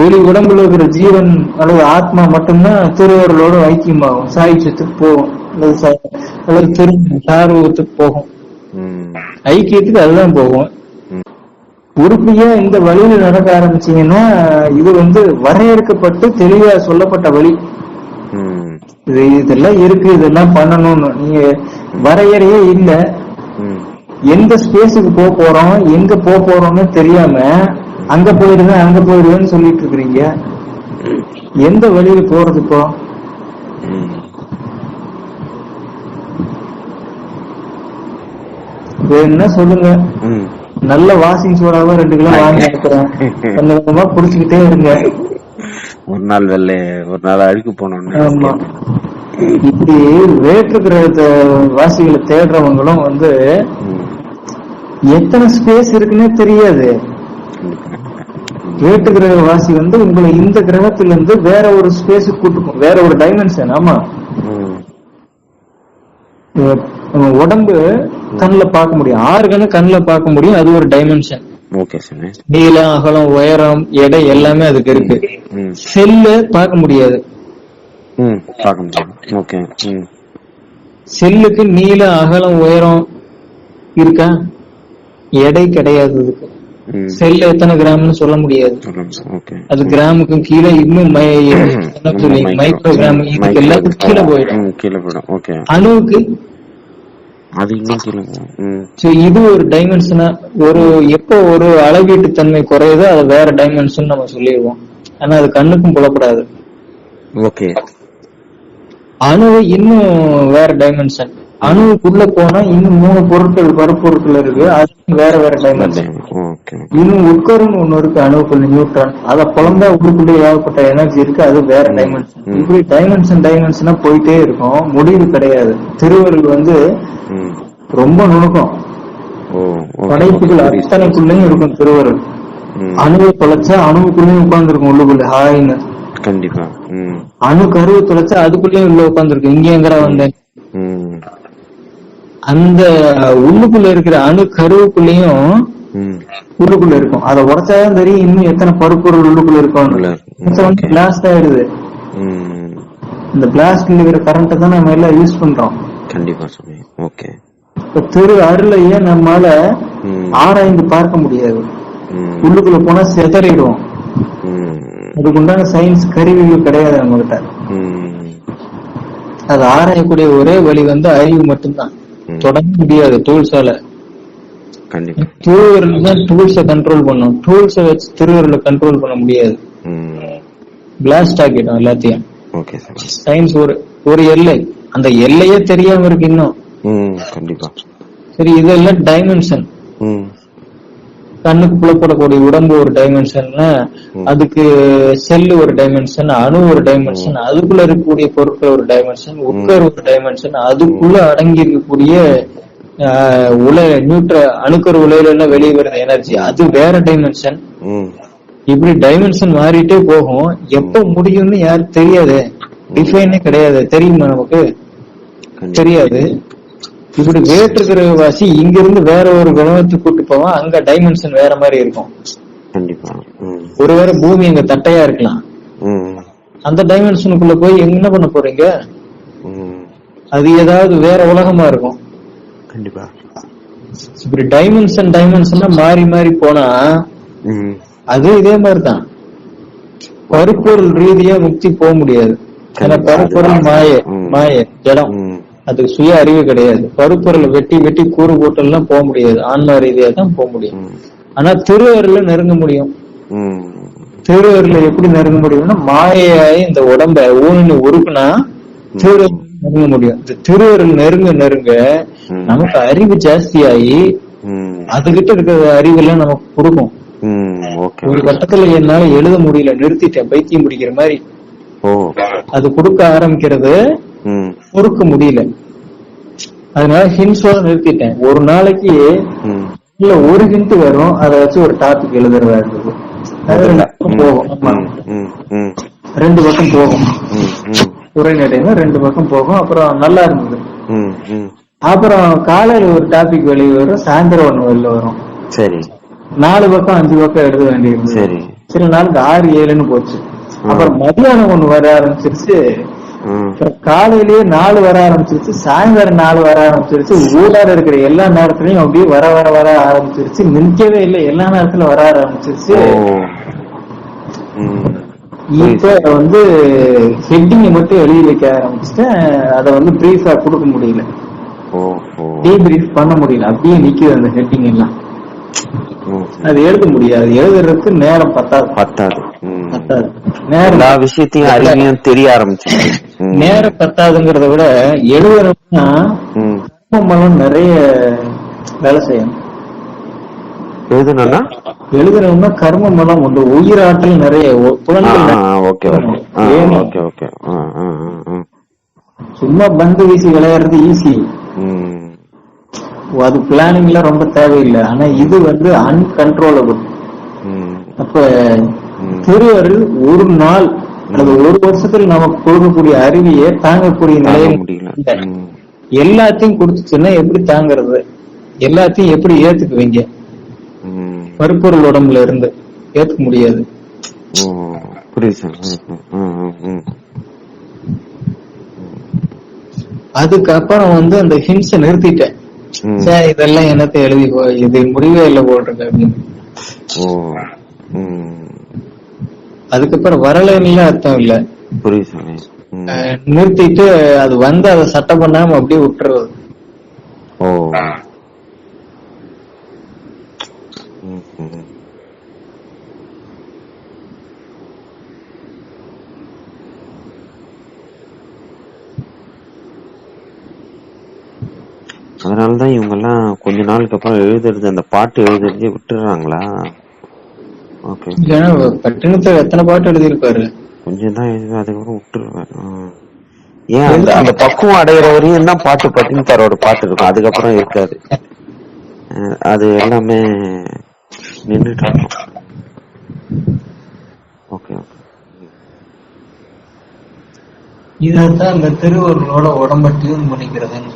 ஒளி உடம்புல இருக்கிற ஜீவன் அல்லது ஆத்மா மட்டும்தான் திருவருளோட ஐக்கியமாகும். சாயுச்சத்துக்கு போகும். அல்லது திரு சார்வத்துக்கு போகும். ஐக்கியத்துக்கு அதுதான் போகும். உறுதியா இந்த வழியில நடக்க ஆரம்பிச்சீங்கன்னா இது வந்து வரையறுக்கப்பட்டு தெளிவா சொல்லப்பட்ட வழி. இது இதெல்லாம் இருக்கு இதெல்லாம் பண்ணணும்னு. நீங்க வரையறையே இல்ல. எந்த ஸ்பேஸுக்கு போக போறோம் எங்க போக போறோம்னு தெரியாம அங்க போயிடுவேன் அங்க போயிடுவேன்னு சொல்லிட்டு இருக்கிறீங்க. எந்த வழியில போறது இப்போ? வேணும்னா சொல்லுங்க? நல்ல வாஷிங் சோடாவா ரெண்டு கிலோ வாங்கி அனுப்புறேன் கொஞ்சம் குடிச்சுக்கிட்டே இருங்க. ஒரு நாள் வெள்ளை ஒரு நாள் அழுக்கு போனோம்னு ஆமா. இப்படி வேற்று கிரகத்த வாசிகளை தேடுறவங்களும் வந்து எத்தனை ஸ்பேஸ் இருக்குன்னே தெரியாது. வேற்று கிரக வாசி வந்து உங்களை இந்த கிரகத்துல இருந்து வேற ஒரு ஸ்பேஸுக்கு கூட்டுக்கும் வேற ஒரு டைமென்ஷன் ஆமா? உடம்பு கண்ணுல பார்க்க முடியும். ஆறு கண்ணு கண்ணுல பார்க்க முடியும். அது ஒரு டைமென்ஷன் நீளம் அகலம் உயரம் எடை எல்லாமே அதுக்கு இருக்கு. செல்லு பார்க்க முடியாது. செல்லுக்கு நீளம் அகலம் உயரம் இருக்கா? எடை கிடையாது இதுக்கு ம் செல்ல எத்தனை கிராம்னு சொல்ல முடியாது. அது கிராமுக்கும் கீழே இன்னும் மைக்ரோ கிராம் இதுக்கு எல்லாத்துக்கும் கீழே போயிடும். கீழே போயிடும். ஓகே. அணுவுக்கு அது இன்னும் கீழே இது ஒரு டைமென்ஷனா ஒரு எப்போ ஒரு அளவீட்டு தன்மை குறையுதோ அது வேற டைமென்ஷன் நம்ம சொல்லிடுவோம். ஆனா அது கண்ணுக்கும் புலப்படாது. ஓகே. அணு இன்னும் வேற டைமென்ஷன் அணுவுக்குள்ள போனா இன்னும் மூணு பொருட்கள் பரப்பொருட்கள் இருக்கு. அது வேற வேற டைமென்ஷன் இன்னும் உட்கருன்னு ஒண்ணு இருக்கு அணுவுக்குள்ள நியூட்ரான் அத பிறந்தா உருக்குள்ள ஏகப்பட்ட எனர்ஜி இருக்கு அது வேற டைமென்ஷன். இப்படி டைமென்ஷன் டைமென்ஷனா போயிட்டே இருக்கும். முடிவு கிடையாது. திருவருள் வந்து ரொம்ப நுணுக்கம். படைப்புகள். அத்தனைக்குள்ளயும் இருக்கும் திருவருள் அணுவை தொலைச்சா அணுவுக்குள்ளயும் உட்கார்ந்துருக்கும் உள்ளுக்குள்ள ஹாய்னு கண்டிப்பா. அணு கருவை தொலைச்சா அதுக்குள்ளயும் உள்ள உட்கார்ந்துருக்கும். இங்க எங்கடா வந்தேன். அந்த உள்ளுக்குள்ள இருக்கிற அணு கருவுக்குள்ளயும் உள்ளுக்குள்ள இருக்கும். அதை உடைச்சாதான் தெரியும் இன்னும் எத்தனை பருப்பொருள் உள்ளுக்குள்ள இருக்கும். பிளாஸ்ட் ஆயிடுது. இந்த பிளாஸ்ட்ல இருக்கிற கரண்ட்டை தான் நம்ம எல்லாம் யூஸ் பண்றோம். கண்டிப்பா ஓகே. திரு அருளையே நம்மால ஆராய்ந்து பார்க்க முடியாது? உள்ளுக்குள்ள போனா செதறிடுவோம். ம். அதுக்கு உண்டான சயின்ஸ் கருவிகள் கிடையாது நம்ம கிட்ட அது ஆராயக்கூடிய ஒரே வழி வந்து அறிவு மட்டும்தான். தொடங்க முடியாது டூல்ஸால கண்டிப்பா. திருவருள் தான் டூல்ஸை கண்ட்ரோல் பண்ணும். டூல்ஸை வச்சு திருவருளை கண்ட்ரோல் பண்ண முடியாது. பிளாஸ்ட் ஆக்கிடும் எல்லாத்தையும். சயின்ஸ் ஒரு ஒரு எல்லை. அந்த எல்லையே தெரியாம இருக்கு இன்னும். கண்டிப்பா. சரி இதெல்லாம் டைமென்ஷன் கண்ணுக்கு புலப்படக்கூடிய உடம்பு ஒரு டைமென்ஷன்னா ம். அதுக்கு செல்லு ஒரு டைமென்ஷன் அணு ஒரு டைமென்ஷன் அதுக்குள்ள இருக்கக்கூடிய பொருட்கள் ஒரு டைமென்ஷன் உட்கர் ஒரு டைமென்ஷன் அதுக்குள்ள அடங்கி இருக்கக்கூடிய உல நியூட்ர அணுக்கரு உலையில வெளியே வர எனர்ஜி அது வேற டைமென்ஷன் இப்படி டைமென்ஷன் மாறிட்டே போகும். எப்ப முடியும்னு யாருக்கு தெரியாது. டிஃபைனே கிடையாது. தெரியுமா நமக்கு? தெரியாது. இப்படி வேற்று கிரகவாசி இங்க இருந்து வேற ஒரு கிரகத்துக்கு கூட்டு போவான் அங்க டைமென்ஷன் வேற மாதிரி இருக்கும். கண்டிப்பா. ஒருவேளை பூமி அங்க தட்டையா இருக்கலாம். அந்த டைமென்ஷனுக்குள்ள போய் என்ன பண்ண போறீங்க? அது ஏதாவது வேற உலகமா இருக்கும். கண்டிப்பா. இப்படி டைமென்ஷன் டைமென்ஷனா மாறி மாறி போனா அது இதே மாதிரிதான். பருப்பொருள் ரீதியா முக்தி போக முடியாது. ஏன்னா பருப்பொருள் மாய. மாய ஜடம். அதுக்கு சுய அறிவு கிடையாது. பருப்பொருளை வெட்டி வெட்டி கூறு போட்டெல்லாம் போக முடியாது. ஆன்மா ரீதியா தான் போக முடியும். ஆனா திருவருள நெருங்க முடியும். திருவருள எப்படி நெருங்க முடியும்னா மாயையாய் இந்த உடம்ப ஊனு உருக்குனா திருவருள் நெருங்க முடியும். இந்த திருவருள் நெருங்க நெருங்க. நமக்கு அறிவு ஜாஸ்தியாகி அதுகிட்ட இருக்கிற அறிவெல்லாம் நமக்கு கொடுக்கும். ஒரு கட்டத்துல என்னால எழுத முடியல நிறுத்திட்டேன் பைத்தியம் பிடிக்கிற மாதிரி. அது கொடுக்க ஆரம்பிக்கிறது பொறுக்க முடியல. அதனால ஹின்ஸோட நிறுத்திட்டேன். ஒரு நாளைக்கு இல்ல ஒரு ஹிண்ட் வரும் அதை வச்சு ஒரு டாபிக் எழுதுறதா இருந்தது. ரெண்டு பக்கம் போகும். ரெண்டு பக்கம் போகும். உரைநடையில ரெண்டு பக்கம் போகும். அப்புறம் நல்லா இருந்தது. அப்புறம் காலையில ஒரு டாபிக் வெளியே வரும். சாயந்தரம் ஒண்ணு வெளில வரும். சரி. நாலு பக்கம் அஞ்சு பக்கம் எழுத வேண்டியிருந்தது. சரி. சில நாளுக்கு ஆறு ஏழுன்னு போச்சு. அப்புறம் மதியானம் ஒண்ணு வர ஆரம்பிச்சிருச்சு. காலையிலேயே நாலு வர ஆரம்பிச்சிருச்சு. சாயந்தரம் நாலு வர ஆரம்பிச்சிருச்சு. ஊடால இருக்கிற எல்லா நேரத்துலயும் அப்படியே வர வர வர ஆரம்பிச்சிருச்சு. நிக்கவே இல்லை. எல்லா நேரத்துல வர ஆரம்பிச்சிருச்சு. வந்து ஹெட்டிங் மட்டும் எழுதி வைக்க ஆரம்பிச்சுட்டேன் அதை வந்து பிரீஃபா கொடுக்க முடியல. டீப்ரீஃப் பண்ண முடியல. அப்படியே நிக்குது அந்த ஹெட்டிங் எல்லாம். அது எழுத முடியாது. எழுதுறதுக்கு நேரம் பத்தாது. பத்தாது. பத்தாது. நேரம் எல்லா விஷயத்தையும் அறிவியும் தெரிய ஆரம்பிச்சிருச்சு. ம். நேரம் பத்தாதுங்கிறத விட. மலம் நிறைய வேலை செய்யணும். எழுதுனா எழுதுறோம்னா கர்ம மலம் உண்டு. உயிராற்றல் நிறைய. Okay okay. ஓகே. சும்மா பந்து வீசி விளையாடுறது ஈஸி. அது பிளானிங்ல ரொம்ப தேவையில்லை. ஆனா இது வந்து அன்கன்ட்ரோலபிள். அப்ப. திருவருள் ஒரு நாள் அல்லது ஒரு வருஷத்துல நமக்கு கொடுக்கக்கூடிய அறிவியை தாங்கக்கூடிய தாங்க நிலையில் முடியல. எல்லாத்தையும் கொடுத்துச்சுன்னா எப்படி தாங்குறது? எல்லாத்தையும் எப்படி ஏத்துக்குவீங்க. பருப்பொருள் உடம்புல இருந்து ஏத்துக்க முடியாது புரியுது சார். அதுக்கப்புறம் வந்து அந்த ஹிம்ஸை நிறுத்திட்டேன் ம். சே இதெல்லாம் என்னத்தை எழுதி இது முடிவே இல்லை போட்டிருக்கு அப்படின்னு. அதுக்கப்புறம் வரலைன்னு அர்த்தம் இல்ல புரியுது சார் நிறுத்திட்டு அது வந்து அதை சட்டை பண்ணாம அப்படியே விட்டுறது அதனாலதான் இவங்க எல்லாம் கொஞ்ச நாளுக்கு அப்புறம் எழுதுறது அந்த பாட்டு எழுதுறதே விட்டுறாங்களா? ஓகே. இல்லைன்னா பட்டினத்தை எத்தனை பாட்டு எழுதியிருப்பாரு கொஞ்சம் தான் எழுதுவேன் அதுக்கப்புறம் விட்டுருவேன். ஏன் அந்த அந்த பக்குவம் அடையிற வரையும் தான் பாட்டு பட்டினி தரோட பாட்டு இருக்கும் அதுக்கப்புறம் இருக்காது. அது எல்லாமே நின்றுட்டு. Okay okay. இதான் அந்த திருவருளோட உடம்ப டியூன் பண்ணிக்கிறதுன்னு